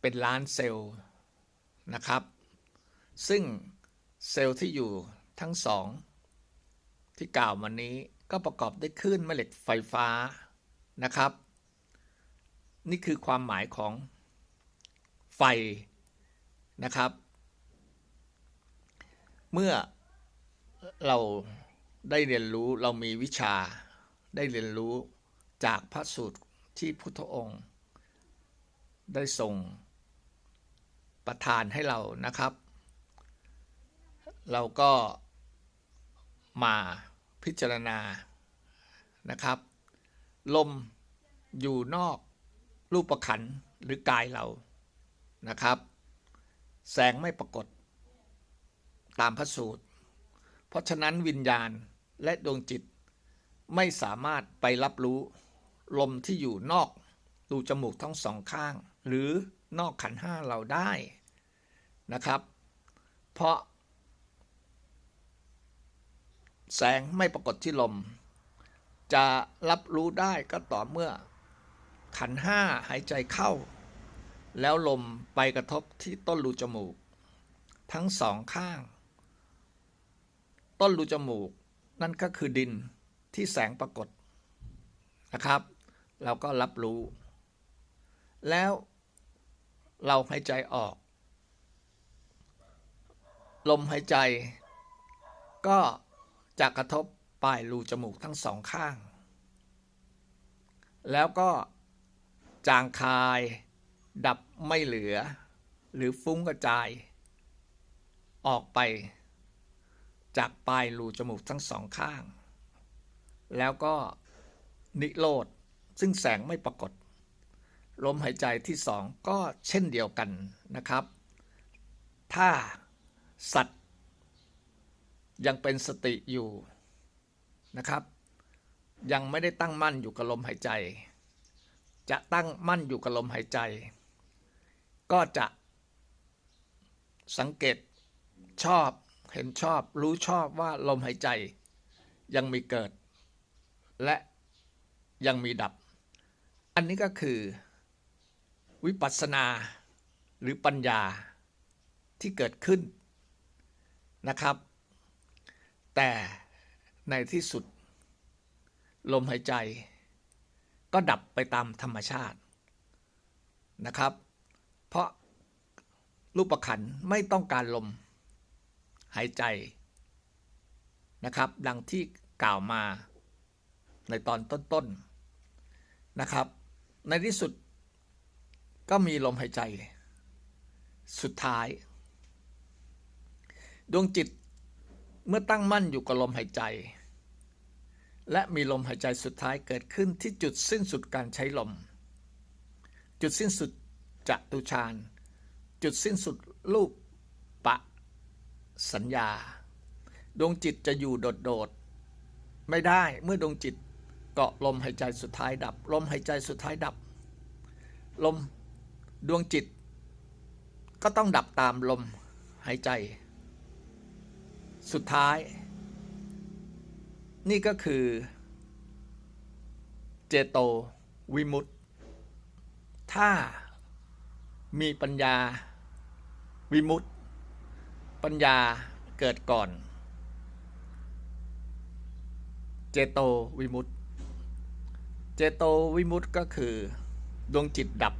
เป็นล้านเซลล์นะครับ ซึ่งเซลล์ที่อยู่ทั้งสองที่กล่าวมานี้ก็ประกอบด้วยคลื่นแม่เหล็กไฟฟ้านะครับ นี่คือความหมายของไฟนะครับ เมื่อเราได้เรียนรู้เรามีวิชาได้เรียนรู้จากพระสูตรที่พุทธองค์ ได้ส่งประทานให้เรานะครับ เราก็มาพิจารณานะครับ ลมอยู่นอกรูปขันหรือกายเรานะครับ แสงไม่ปรากฏตามพระสูตร เพราะฉะนั้นวิญญาณและดวงจิตไม่สามารถไปรับรู้ลมที่อยู่นอกรูจมูกทั้งสองข้าง หรือนอกขันห้าเราได้นะครับ เพราะ แสงไม่ปรากฏที่ลม จะรับรู้ได้ก็ต่อเมื่อ ขันห้าหายใจเข้า แล้วลมไปกระทบที่ต้นรูจมูก ทั้งสองข้าง ต้นรูจมูกนั่นก็คือดินที่แสงปรากฏนะครับ เราก็รับรู้ แล้ว เราหายใจออก ลมหายใจ ก็จะกระทบปลายรูจมูกทั้งสองข้าง แล้วก็จางคาย ดับไม่เหลือ หรือฟุ้งกระจาย ออกไปจากปลายรูจมูกทั้งสองข้าง แล้วก็นิโรธ ซึ่งแสงไม่ปรากฏ ลมหายใจที่สองก็เช่นเดียวกันนะครับ ถ้าสัตว์ยังเป็นสติอยู่นะครับ ยังไม่ได้ตั้งมั่นอยู่กับลมหายใจ จะตั้งมั่นอยู่กับลมหายใจ ก็จะสังเกตชอบเห็นชอบรู้ชอบว่าลมหายใจ ยังมีเกิด และยังมีดับ อันนี้ก็คือ วิปัสสนาหรือปัญญาที่เกิดขึ้นนะครับ แต่ในที่สุด ลมหายใจ ก็ดับไปตามธรรมชาตินะครับ เพราะรูปขันไม่ต้องการลมหายใจนะครับ ดังที่กล่าวมาในตอนต้นๆนะครับ ในที่สุด ก็มีลมหายใจ สุดท้าย ดวงจิตเมื่อตั้งมั่นอยู่กับลมหายใจ และมีลมหายใจสุดท้ายเกิดขึ้นที่จุดสิ้นสุดการใช้ลม จุดสิ้นสุดจตุฌานจุดสิ้นสุดรูปปะ สัญญา ดวงจิตจะอยู่โดดๆไม่ได้เมื่อดวงจิตเกาะลมหายใจสุดท้ายดับ ลมหายใจสุดท้ายดับ ลม ดวงจิต ก็ต้องดับตามลมหายใจ สุดท้าย นี่ก็คือ เจโตวิมุตติ ถ้ามีปัญญาวิมุตติ ปัญญาเกิดก่อน เจโตวิมุตติ เจโตวิมุตติก็คือ ดวงจิตดับ